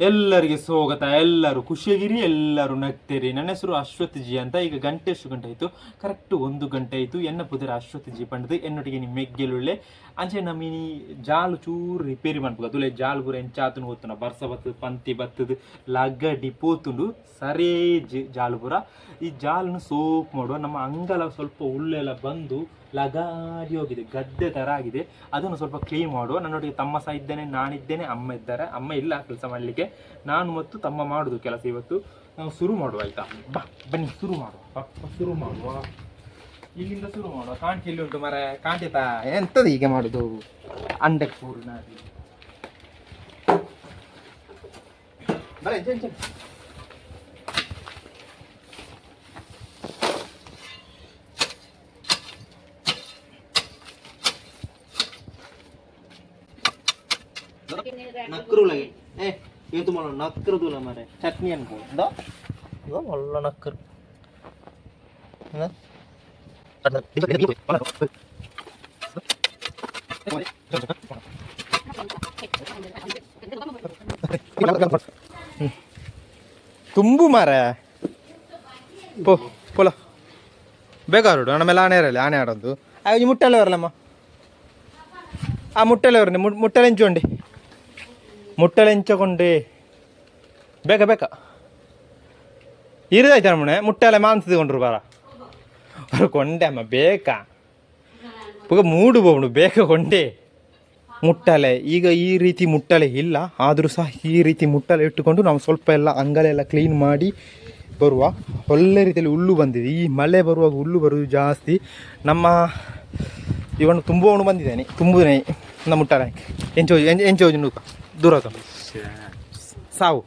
ಎಲ್ಲರಿಗೆ ಸ್ವಾಗತ, ಎಲ್ಲರೂ ಖುಷಿಯಾಗಿರಿ, ಎಲ್ಲರೂ ನಗ್ತೀರಿ. ನನ್ನ ಹೆಸರು ಅಶ್ವಥ್ ಜಿ ಅಂತ. ಈಗ ಗಂಟೆ ಎಷ್ಟು ಗಂಟೆ ಆಯಿತು? ಕರೆಕ್ಟ್ ಒಂದು ಗಂಟೆ ಆಯಿತು. ಎನ್ನ ಪುದರ ಅಶ್ವಥ್ ಜಿ ಪಂಡದು ಎನ್ನೊಟ್ಟಿಗೆ ನಿಮ್ಮ ಮೆಗ್ಗೆಲುಳ್ಳೆ ಅಂಚೆ ನಮ್ಮೀನಿ ಜಾಲು ಚೂರು ರಿಪೇರಿ ಮಾಡ್ಬೇಕು. ಅದುಲೆ ಜಾಲು ಪೂರ ಎಂಚಾತನು ಬರ್ಸ ಬತ್ತದ, ಪಂತಿ ಬತ್ತದ ಲಗ್ಗ ಪೋತುಂಡು. ಸರೇ ಜಿ ಜಾಲು ಈ ಜಾಲನ್ನು ಸೋಪ್ ಮಾಡುವ. ನಮ್ಮ ಅಂಗಲ ಸ್ವಲ್ಪ ಉಳ್ಳೆಲ್ಲ ಬಂದು ಲಗಾಡಿ ಹೋಗಿದೆ. ಗದ್ದೆ ಥರ ಆಗಿದೆ. ಅದನ್ನು ಸ್ವಲ್ಪ ಕ್ಲೀನ್ ಮಾಡುವ. ನನ್ನೊಟ್ಟಿಗೆ ತಮ್ಮ ಸಹ ಇದ್ದೇನೆ, ನಾನಿದ್ದೇನೆ. ಅಮ್ಮ ಇದ್ದಾರೆ. ಅಮ್ಮ ಇಲ್ಲ, ಕೆಲಸ ಮಾಡಲಿಕ್ಕೆ. ನಾನು ಮತ್ತು ತಮ್ಮ ಮಾಡುದು ಕೆಲಸ ಇವತ್ತು. ನಾವು ಶುರು ಮಾಡುವ ಆಯ್ತಾ? ಬಾ ಬನ್ನಿ ಶುರು ಮಾಡುವ. ಪಪ್ಪ ಶುರು ಮಾಡುವ. ಇಲ್ಲಿಂದ ಶುರು ಮಾಡುವ. ಕಾಂಟಿ ಎಲ್ಲಿ ಉಂಟು ಮರ ಕಾಂಟಿತ ತಾ? ಎಂತದು ಹೀಗೆ ಮಾಡುದು? ಅಂಡಕ್ಕೆ ಪೂರ್ಣ ಬರ ಜನ್ ಜನ್ ನಕ್ಕರು ಲಗೆ ಏ ಇವತ್ತು ಮಾಡೋ ನಕ್ಕರದು ಮರೆ ಚಟ್ನಿ ಅನ್ಬೋದು. ಇವ ಒಳ್ಳೆ ನಕ್ಕರು ತುಂಬು ಮಾರ ಪೋ, ಪೋಲ. ಬೇಗ ನಮ್ಮೆಲ್ಲ ಆನೆ ಇರಲಿ, ಆನೆ ಆಡೋದು. ಆ ಮುಟ್ಟೆಲ್ಲ ಬರಲಮ್ಮ ಆ ಮುಟ್ಟೆಲ್ಲ ಬರಲಿ ಮುಟ್ಟೆಲ್ಲ ಎಂಚುಂಡಿ ಮುಟ್ಟೆಲ್ಲ ಎಂಚಕೊಂಡೆ ಬೇಗ ಬೇಕ ಇರಿದಾಯ್ತು ನಮ್ಮನೆ ಮುಟ್ಟೆಲ್ಲ ಮಾಂಸ ತಗೊಂಡ್ರು ಬಾರ ಅವ್ರು ಕೊಂಡೆ ಅಮ್ಮ ಬೇಕಾ ಪುಗ ಮೂಡು ಬೋಡು ಬೇಗ ಕೊಂಡೆ ಮುಟ್ಟಲೆ ಈಗ ಈ ರೀತಿ ಮುಟ್ಟಲೆ ಇಲ್ಲ ಆದರೂ ಸಹ ಈ ರೀತಿ ಮುಟ್ಟಲೆ ಇಟ್ಟುಕೊಂಡು ನಾವು ಸ್ವಲ್ಪ ಎಲ್ಲ ಅಂಗಲೆಲ್ಲ ಕ್ಲೀನ್ ಮಾಡಿ ಬರುವ ಒಳ್ಳೆ ರೀತಿಯಲ್ಲಿ ಹುಲ್ಲು ಬಂದಿದೆ ಈ ಮಳೆ ಬರುವಾಗ ಹುಲ್ಲು ಬರುವುದು ಜಾಸ್ತಿ ನಮ್ಮ ಇವನು ತುಂಬುವವನು ಬಂದಿದ್ದಾನೆ ತುಂಬುದೇ ನಮ್ಮ ಮುಟ್ಟಲೆ ಎಂಚೋಜ್ ಎಂಚೋಜ್ ನೂಕ ದೂರ ಹೋಗ. ಸಾವು.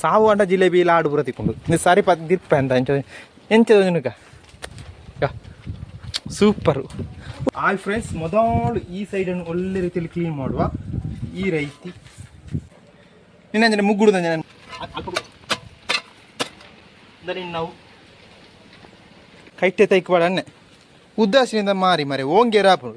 ಸಾವು ಅಂಡ ಜಿಲೇಬಿ ಇಲ್ಲ ಆಡು ಪೂರ ತಿಕ್ಕೊಂಡು ನೀವು ಸಾರಿ ಪತ್ ದಿಪ್ಪ ಅಂತ ಎಂಚ ಎಂಚೋ ನಿನಕ ಸೂಪರು. ಆಯ್ ಫ್ರೆಂಡ್ಸ್ ಮೊದಲು ಈ ಸೈಡನ್ನು ಒಳ್ಳೆ ರೀತಿಯಲ್ಲಿ ಕ್ಲೀನ್ ಮಾಡುವ ಈ ರೀತಿ. ನಿನ್ನ ಮುಗ್ಗುಡು ನಾನು. ನಾವು. ಕೈಟೆ ತೈಕ್ಬಾಡನ್ನೆ ಉದ್ದಾಸಿನಿಂದ ಮಾರಿ ಮರೆ ಓಂಗೆ ರಾಪು.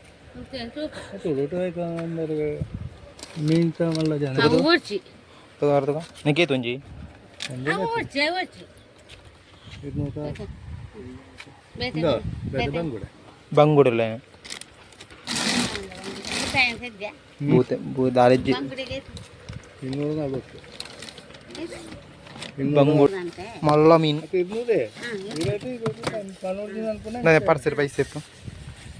ತುಳುಟ ಇದ್ದಾನೆ ಊಟ ಆಯ್ತು ಅಂದ್ರೆ ಮೀನ್ ಸಾಮಲ್ಲ ಜನ ತಗೋ ಅರ್ಧ ನಿಕೇತು ಒಂಜಿ ಇದು ಬೇರೆ ಬಂಗುಡೆ ಬಂಗುಡಲೆ ಬೂತೆ ಬೂ ದಾಳಿಜ್ಜಿ ಇನ್ನೂರು ನಲ್ವತ್ತು ಬಂಗುಡ್ ಮಲ್ಲ ಮೀನು ಮತ್ತೆ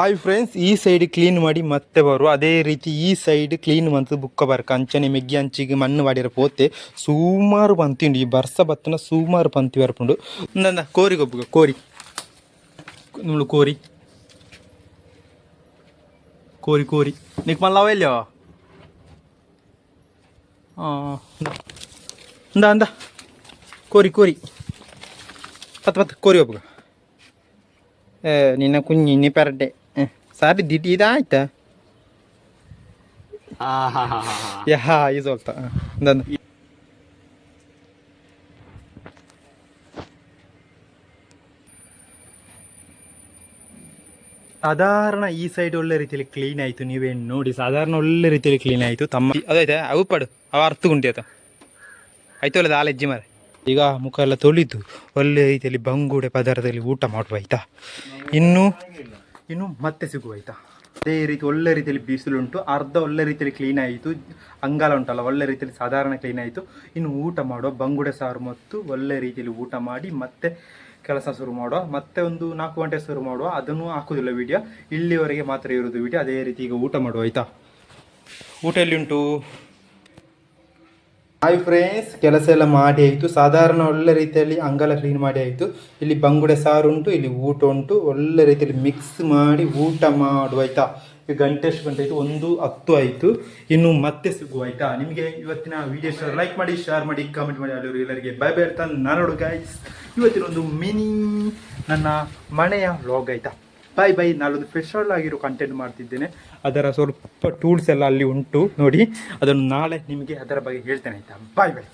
ಆಯ್ ಫ್ರೆಂಡ್ಸ್ ಈ ಸೈಡ್ ಕ್ಲೀನ್ ಮಾಡಿ ಮತ್ತೆ ಬರು ಅದೇ ರೀತಿ ಈ ಸೈಡ್ ಕ್ಲೀನ್ ಬಂತು, ಬುಕ್ಕ ಬರ್ಕ ಅಂಚನೆ ಮೆಗ್ಗಿ ಅಂಚಿಗೆ ಮಣ್ಣು ಮಾಡಿರ ಪೋತೆ, ಸುಮಾರು ಬಂತಿಂಡು ಈ ಬರ್ಸ ಬತ್ತನ ಸುಮಾರು ಪಂತಿ ಬರ್ಪುಂಡು ನನ್ನ ಕೋರಿ ಗೊಬ್ಬ ಕೋರಿ. ನೋಡು, ಕೋರಿ. ಕೋರಿ ಕೋರಿ. ನಿಕ್ ಮಲ್ಲ ಇಲ್ಲೋ ಅಂದ. ಅಂದ ಕೋರಿ ಕೋರಿ. ಪತ್ ಪತ್ ಕೋರಿ ಒಬ್ಬ ನಿನ್ನ ಕುಂಜಿ ನಿ ಪೆರಡೆ ಸಾರಿ ದಿಟಿ ಇದಾಯ್ತಾ ಯಾ ಇದು ಹೋಗ್ತಾ ಅಂದಂದು ಸಾಧಾರಣ ಈ ಸೈಡ್ ಒಳ್ಳೆ ರೀತಿಯಲ್ಲಿ ಕ್ಲೀನ್ ಆಯಿತು ನೀವೇನು ನೋಡಿ ಸಾಧಾರಣ ಒಳ್ಳೆ ರೀತಿಯಲ್ಲಿ ಕ್ಲೀನ್ ಆಯಿತು ತಮ್ಮ ಅದಾಯ್ತಾ ಅವು ಪಡು ಅವ ಅರ್ಥ ಗುಂಟಿ ಆಯ್ತು ಆಯ್ತು ಅಲ್ಲ ಆಲೆಜ್ಜಿ ಮಾರೆ ಈಗ ಮುಖ ಎಲ್ಲ ತೊಳಿದು ಒಳ್ಳೆ ರೀತಿಯಲ್ಲಿ ಬಂಗುಡೆ ಪದಾರ್ಥದಲ್ಲಿ ಊಟ ಮಾಡುವ ಆಯ್ತಾ ಇನ್ನು ಇನ್ನು ಮತ್ತೆ ಸಿಗುವ ಆಯ್ತಾ ಅದೇ ರೀತಿ ಒಳ್ಳೆ ರೀತಿಯಲ್ಲಿ ಬಿಸಿಲುಂಟು, ಅರ್ಧ ಒಳ್ಳೆ ರೀತಿಯಲ್ಲಿ ಕ್ಲೀನ್ ಆಯಿತು. ಅಂಗಾಲ ಉಂಟಲ್ಲ, ಒಳ್ಳೆ ರೀತಿಯಲ್ಲಿ ಸಾಧಾರಣ ಕ್ಲೀನ್ ಆಯಿತು. ಇನ್ನು ಊಟ ಮಾಡುವ, ಬಂಗುಡೆ ಸಾರು ಮತ್ತು ಒಳ್ಳೆ ರೀತಿಯಲ್ಲಿ ಊಟ ಮಾಡಿ ಮತ್ತೆ ಕೆಲಸ ಶುರು ಮಾಡುವ, ಮತ್ತೆ ಒಂದು ನಾಲ್ಕು ಗಂಟೆ ಶುರು ಮಾಡುವ. ಅದನ್ನು ಹಾಕೋದಿಲ್ಲ ವಿಡಿಯೋ ಇಲ್ಲಿವರೆಗೆ ಮಾತ್ರ ಇರೋದು ವಿಡಿಯೋ ಅದೇ ರೀತಿ ಈಗ ಊಟ ಮಾಡುವ, ಆಯ್ತಾ? ಊಟ ಎಲ್ಲಿ ಉಂಟು? ಹಾಯ್ ಫ್ರೆಂಡ್ಸ್ ಕೆಲಸ ಎಲ್ಲ ಮಾಡಿ ಆಯಿತು. ಸಾಧಾರಣ ಒಳ್ಳೆ ರೀತಿಯಲ್ಲಿ ಅಂಗಲ ಕ್ಲೀನ್ ಮಾಡಿ ಆಯಿತು. ಇಲ್ಲಿ ಬಂಗುಡೆ ಸಾರು ಉಂಟು, ಇಲ್ಲಿ ಊಟ ಉಂಟು. ಒಳ್ಳೆ ರೀತಿಯಲ್ಲಿ ಮಿಕ್ಸ್ ಮಾಡಿ ಊಟ ಮಾಡುವ ಆಯ್ತಾ? ಈಗ ಗಂಟೆ ಎಷ್ಟು ಗಂಟೆ ಆಯಿತು? ಒಂದು ಹತ್ತು ಆಯಿತು. ಇನ್ನು ಮತ್ತೆ ಸಿಗುವ ಆಯ್ತಾ? ನಿಮಗೆ ಇವತ್ತಿನ ವಿಡಿಯೋ ಲೈಕ್ ಮಾಡಿ ಶೇರ್ ಮಾಡಿ ಕಾಮೆಂಟ್ ಮಾಡಿ ಅಲ್ಲಿ ಎಲ್ಲರಿಗೆ. ಬೈ ಬೈ ಇರ್ತಾನೆ ನಾನು ಗೈಸ್ ಇವತ್ತಿನ ಒಂದು ಮಿನಿ ನನ್ನ ಮನೆಯ ವ್ಲಾಗ್ ಆಯ್ತಾ? ಬೈ ಬೈ ನಾನೊಂದು ಸ್ಪೆಷಲ್ ಆಗಿರೋ ಕಂಟೆಂಟ್ ಮಾಡ್ತಿದ್ದೇನೆ. ಅದರ ಸ್ವಲ್ಪ ಟೂಲ್ಸ್ ಎಲ್ಲ ಅಲ್ಲಿ ಉಂಟು, ನೋಡಿ. ಅದನ್ನು ನಾಳೆ ನಿಮಗೆ ಅದರ ಬಗ್ಗೆ ಹೇಳ್ತೇನೆ, ಆಯ್ತಾ? ಬಾಯ್ ಬಾಯ್